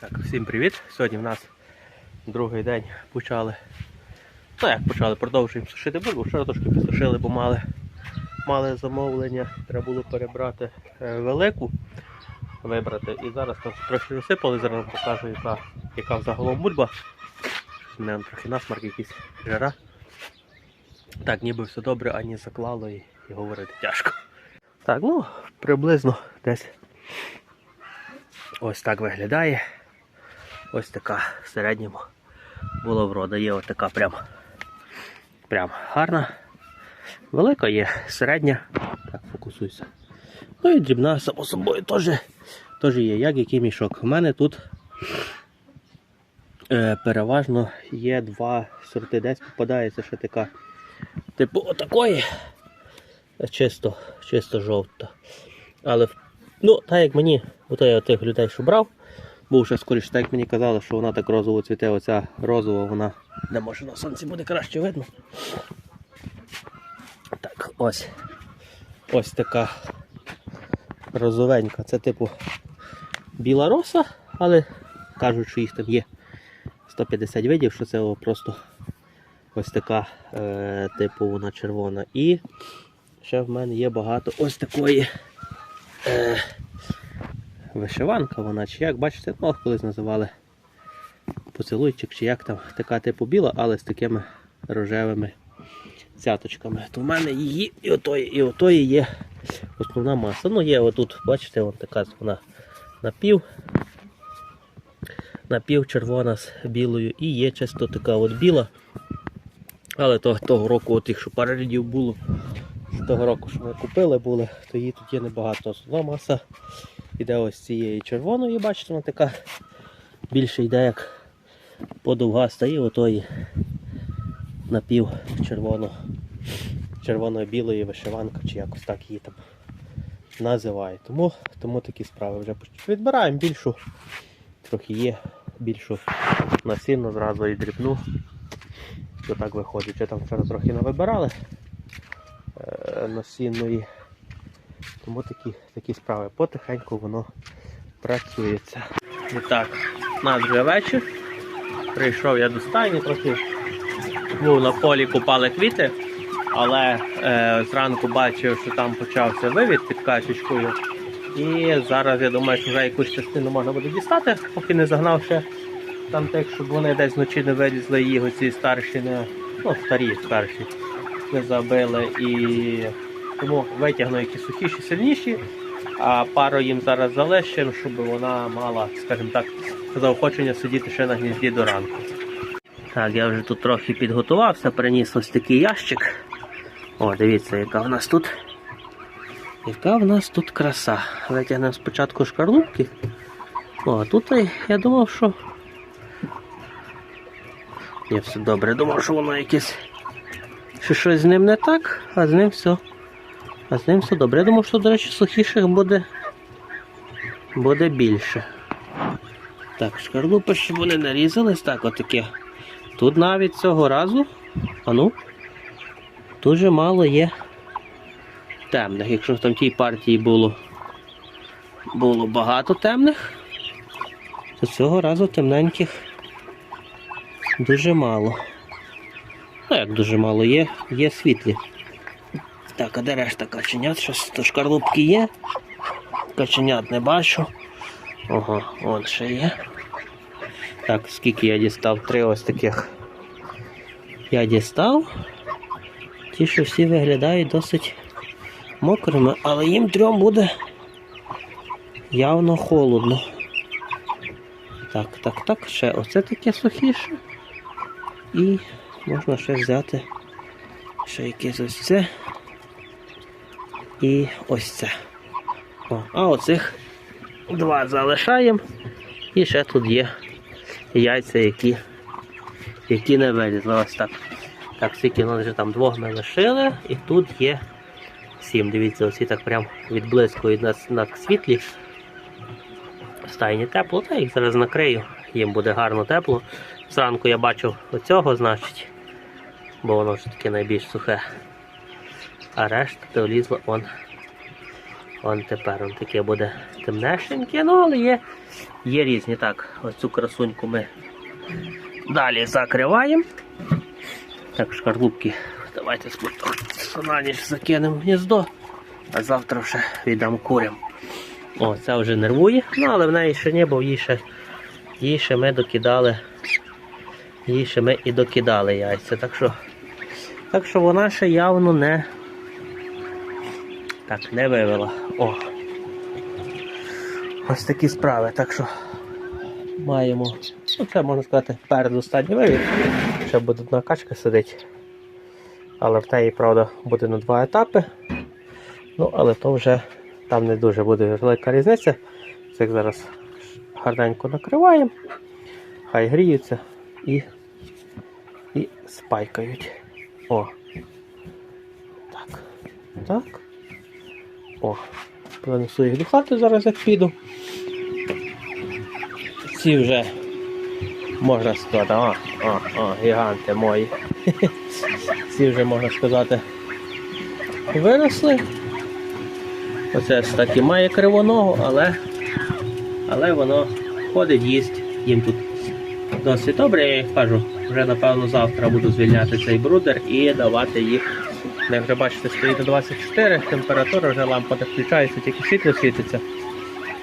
Так, всім привіт! Сьогодні в нас другий день почали. Ну як почали, продовжуємо сушити бульбу. Вчора трошки підсушили, бо мали, мали замовлення. Треба було перебрати е, велику, вибрати. І зараз там трохи розсипали, зараз вам покажу, яка, яка взагалом бульба. У мене трохи насмарк, якийсь жара. Так, ніби все добре, ані заклало і, і говорити тяжко. Так, ну, приблизно десь ось так виглядає. Ось така в середньому була врода. Є ось така прям, прям гарна. Велика є, середня. Так, фокусуйся. Ну і дрібна, само собою, теж, теж є, як який мішок. У мене тут е, переважно є два сорти. Десь попадається ще така, типу отакої. Чисто, чисто жовта. Але ну, так як мені, ото я тих людей, що брав, був ще скоріше, так як мені казали, що вона так розово цвіте, оця розова, вона де може на сонці буде краще видно. Так, ось. Ось така розовенька. Це типу біла роса, але кажуть, що їх там є 150 видів, що це просто ось така, е, типу, вона червона. І ще в мене є багато ось такої. Е, вишиванка вона, чи як, бачите, ну колись називали поцілуйчик, чи як там, така типу біла, але з такими рожевими цяточками. То в мене її і отої, і отої є основна маса. Ну є отут, бачите, вон така вона напів. Напів червона з білою і є чисто така от біла. Але то, того року, от їх, що пара рядів було, з того року, що ми купили були, то її тут є небагато. Основна маса іде ось цієї червоної, бачите, вона така більше йде як подовгаста і отої напів червоно, червоно-білої вишиванка, чи якось так її там називають. Тому, тому такі справи вже відбираємо більшу, трохи є більшу насінну, зразу і дрібну. То так виходить. Ще там вчора трохи навибирали е, насінної. Тому такі, такі справи. Потихеньку воно працюється. І так, у нас вже вечір. Прийшов я до стайні, трохи був на полі купали квіти, але е, зранку бачив, що там почався вивід під качечкою. І зараз я думаю, що вже якусь частину можна буде дістати, поки не загнав ще там тих, щоб вони десь вночі не вилізли їх оці старші, не, ну старі старші, не забили. І тому витягну які сухіші, сильніші, а пару їм зараз залишимо, щоб вона мала, скажімо так, заохочення сидіти ще на гнізді до ранку. Так, я вже тут трохи підготувався, приніс ось такий ящик. О, дивіться, яка в нас тут. Яка в нас тут краса. Витягнемо спочатку шкарлупки. О, а тут я думав, що. Ні, все добре, думав, що воно якесь. Що щось з ним не так, а з ним все. А з ним все добре. Я думав, що, до речі, сухіших буде. Буде більше. Так, шкарлупи, щоб вони нарізались, так, отаке. Тут навіть цього разу, а ну, дуже мало є темних. Якщо в там тій партії було, було багато темних, то цього разу темненьких дуже мало. Ну як дуже мало є, є світлі. Так, а де решта каченят? Щось то шкарлупки є. Каченят не бачу. Ого, вон ще є. Так, скільки я дістав? Три ось таких. Я дістав. Ті, що всі виглядають досить мокрими, але їм трьом буде явно холодно. Так, так, так, ще оце таке сухіше. І можна ще взяти ще якесь ось це. І ось це. О, а оцих два залишаємо. І ще тут є яйця, які, які не вилізли. Ось так. Так, скільки у нас вже там двох ми лишили, і тут є сім. Дивіться, оці так прям відблискують на, на світлі. Стайні тепло, та їх зараз накрию, їм буде гарно тепло. Зранку я бачив оцього, значить, бо воно ж таке найбільш сухе. А решта то влізла он Он тепер он таке буде темнешеньке, ну але є, є різні. Так, оцю красуньку ми далі закриваємо. Так, шкарлупки. Давайте на ніч закинемо гніздо, а завтра вже віддам курям. О, це вже нервує, ну але в неї ще не, бо їй ще, їй ще ми докидали. Їй ще ми і докидали яйця. Так що, так що вона ще явно не. Так, не вивела. О. Ось такі справи. Так що маємо. Ну, це можна сказати передостанній вивід. Ще буде одна качка сидить. Але в неї, правда, буде на два етапи. Ну, але то вже там не дуже буде велика різниця. Цих зараз гарненько накриваємо, хай гріються і, і спайкають. О. Так. Так. О. Принесу їх до хати зараз, як піду. Ці вже можна сказати, о, о, о, гіганти мої. Ці вже можна сказати виросли. Оце ж таки має кривоногу, але, але воно ходить, їсть. Їм тут досить добре, я їх кажу. Вже напевно завтра буду звільняти цей брудер і давати їх. Як вже бачите, стоїть на 24, температура вже лампа не включається, тільки світло світиться.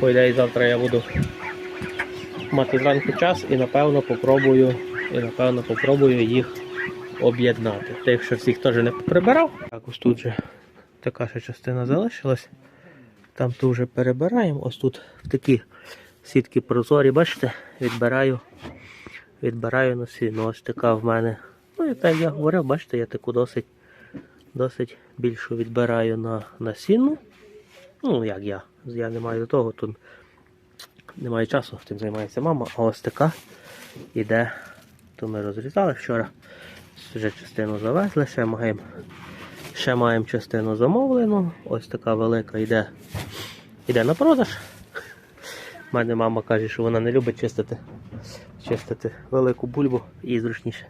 По ідеї завтра я буду мати зранку час і напевно попробую, і напевно попробую їх об'єднати. Тих, що всіх теж не прибирав. Так, ось тут же така ще частина залишилась. Там ту вже перебираємо. Ось тут в такі сітки прозорі, бачите, відбираю, відбираю на сіно. Ось така в мене. Ну, і так я говорив, бачите, я таку досить, досить більшу відбираю на, на сіну. Ну, як я. Я не маю до того, тут немає часу, тим займається мама, а ось така іде. То ми розрізали вчора. Вже частину завезли, ще маємо, ще маємо частину замовлену. Ось така велика йде, йде на продаж. У мене мама каже, що вона не любить чистити, чистити велику бульбу, їй зручніше.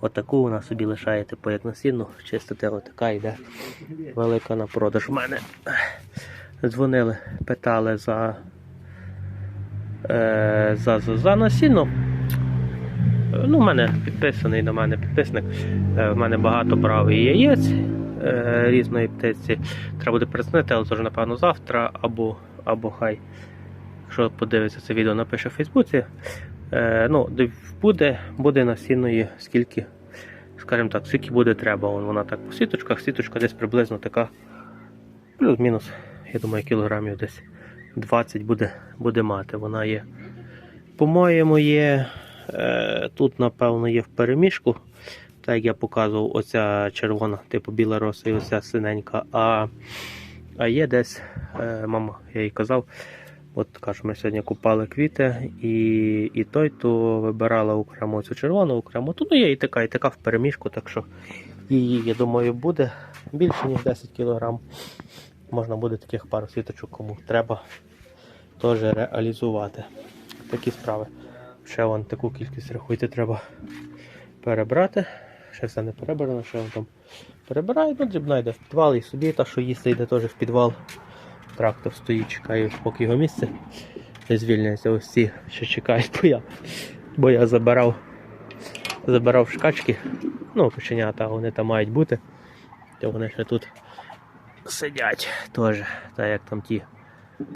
Отаку вона собі лишає, типу як насінну, чистити отака йде велика на продаж. У мене дзвонили, питали за, е, за, за, за насінну. Ну, у мене підписаний на мене підписник. Е, В мене багато брав і яєць е, різної птиці. Треба буде переснити, але це вже, напевно, завтра або, або хай. Якщо подивиться це відео, напише в Фейсбуці. Е, ну, буде, буде насінної скільки, скажімо так, скільки буде треба. Вона так по сіточках, сіточка десь приблизно така. Плюс-мінус, я думаю, кілограмів десь 20 буде, буде мати. Вона є. По-моєму, є. Е, Тут, напевно, є в переміжку. Так як я показував, оця червона, типу біла роса і оця синенька. А, а є десь, е, мама, я їй казав, от кажу, ми сьогодні купали квіти, і, і той то вибирала окремо цю червону, окремо. Тут ну, є і така, і така в переміжку, так що її, я думаю, буде більше, ніж 10 кг. Можна буде таких пару світочок, кому треба теж реалізувати. Такі справи. Ще вон таку кількість рахуйте, треба перебрати. Ще все не перебрано, ще вон там перебираю, ну дрібна йде в підвал і собі та, що їсти, йде теж в підвал. Трактор стоїть, чекає, поки його місце не звільняється. Ось ці ще чекають, бо я, бо я забирав, забирав шкачки. Ну, кошенята, вони там мають бути. То вони ще тут сидять теж, так як там ті.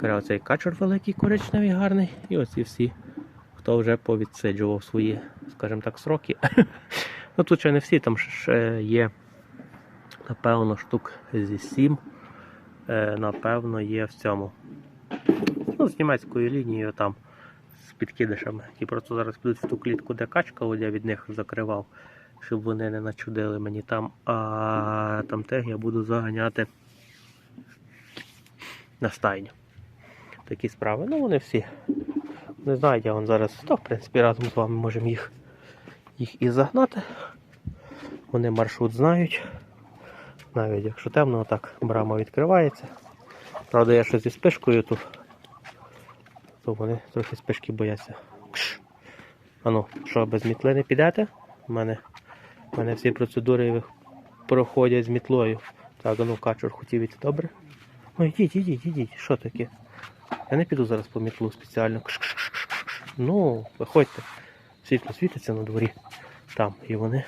Кажу, цей качур великий, коричневий, гарний. І оці всі хто вже повідсиджував свої, скажімо так, сроки. ну тут ще не всі, там ще є, напевно, штук зі сім. Е, напевно, є в цьому. Ну, з німецькою лінією там з підкидишами. І просто зараз підуть в ту клітку, де качка, от я від них закривав, щоб вони не начудили мені там. А там тег я буду заганяти на стайню. Такі справи. Ну вони всі не знаю, я вон зараз, то, в принципі, разом з вами можемо їх, їх і загнати. Вони маршрут знають. Навіть якщо темно, так брама відкривається. Правда, я щось зі спишкою тут, то вони трохи спишки бояться. Кш. Ану, що, без мітли не підете? У мене, у мене всі процедури проходять з мітлою. Так, ану, качур хотів іти добре. Ну йдіть, йдіть, йдіть. Що таке? Я не піду зараз по мітлу спеціально. Кш-кш-кш-кш. Ну, виходьте. Світло світиться на дворі. Там. І вони.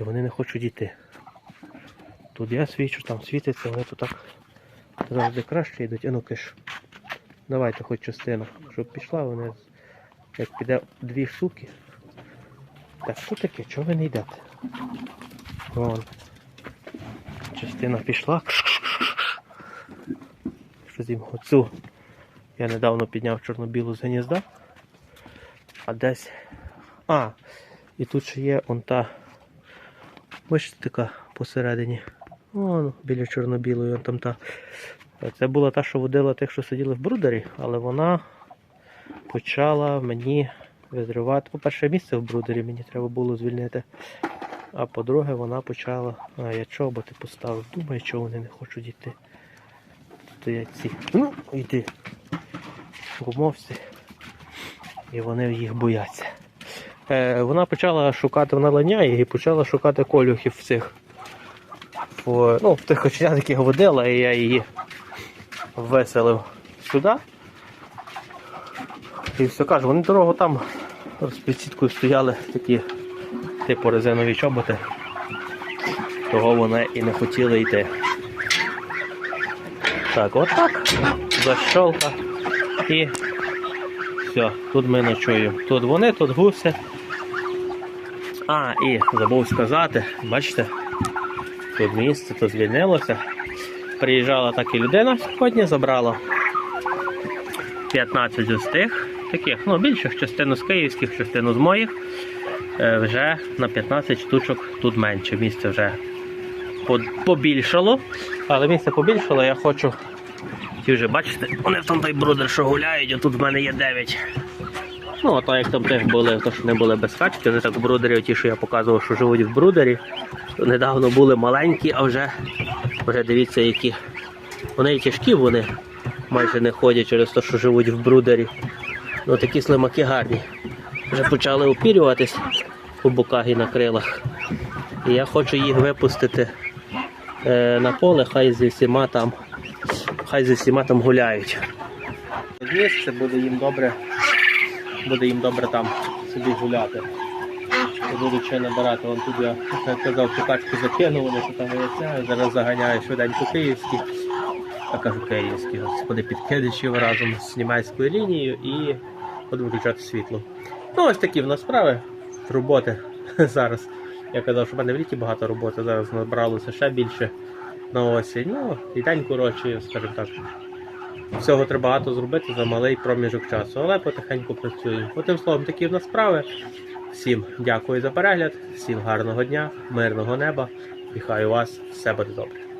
І вони не хочуть йти. Тут я свічу, там світиться, вони тут так завжди краще йдуть. А ну киш. Давайте хоч частину, щоб пішла, вони як піде дві штуки. Так, що таке? Чого ви не йдете? Вон. Частина пішла. Що з їм оцю. Я недавно підняв чорно-білу з гнізда. А десь. А, і тут ще є он та. Бачите, така посередині. Вон, біля чорно-білої, там та. Це була та, що водила тих, що сиділи в брудері, але вона почала мені визривати. По-перше, місце в брудері мені треба було звільнити. А по-друге, вона почала. А я чоботи поставив. Думаю, чого вони не хочуть йти. Стоять ці. Ну, йди. Умовці. І вони їх бояться. Е, вона почала шукати, вона ланяє і почала шукати колюхів цих. В, ну, в тих оченят, яких водила, і я її веселив сюди. І все кажу, вони дорогу там з підсіткою стояли такі типу резинові чоботи. Того вони і не хотіли йти. Так, отак. Защолка. І все, тут ми ночуємо. Тут вони, тут гуси. А, і забув сказати, бачите, тут місце, тут звільнилося. Приїжджала так і людина сьогодні, забрала 15 з тих таких, ну більших частину з київських, частину з моїх. Е, Вже на 15 штучок тут менше. Місце вже побільшало. Але місце побільшало, я хочу. Ті вже бачите, вони там той брудер, що гуляють, а тут в мене є 9. Ну, а то як там тих були, то що не були без качки, вони так в брудері, ті, що я показував, що живуть в брудері. Недавно були маленькі, а вже, вже дивіться, які. Вони і тяжкі, вони майже не ходять через те, що живуть в брудері. Ну такі слимаки гарні. Вже почали опірюватись у боках і на крилах. І я хочу їх випустити е, на поле, хай зі всіма там, хай зі всіма там гуляють. Місце буде їм добре, буде їм добре там собі гуляти. Ще набирати. Вон тут я казав, цю качку закинув, вони що там виясняють. Зараз заганяю швиденько київські. Я кажу київські, господи, підкидачів разом з німецькою лінією і буду виключати світло. Ну, ось такі в нас справи. Роботи зараз. Я казав, що в мене в літі багато роботи, зараз набралося ще більше на осінь. Ну, і день коротший, скажімо так. Всього треба багато зробити за малий проміжок часу, але потихеньку працюємо. Отим словом, такі в нас справи. Всім дякую за перегляд, всім гарного дня, мирного неба. І вас все буде добре.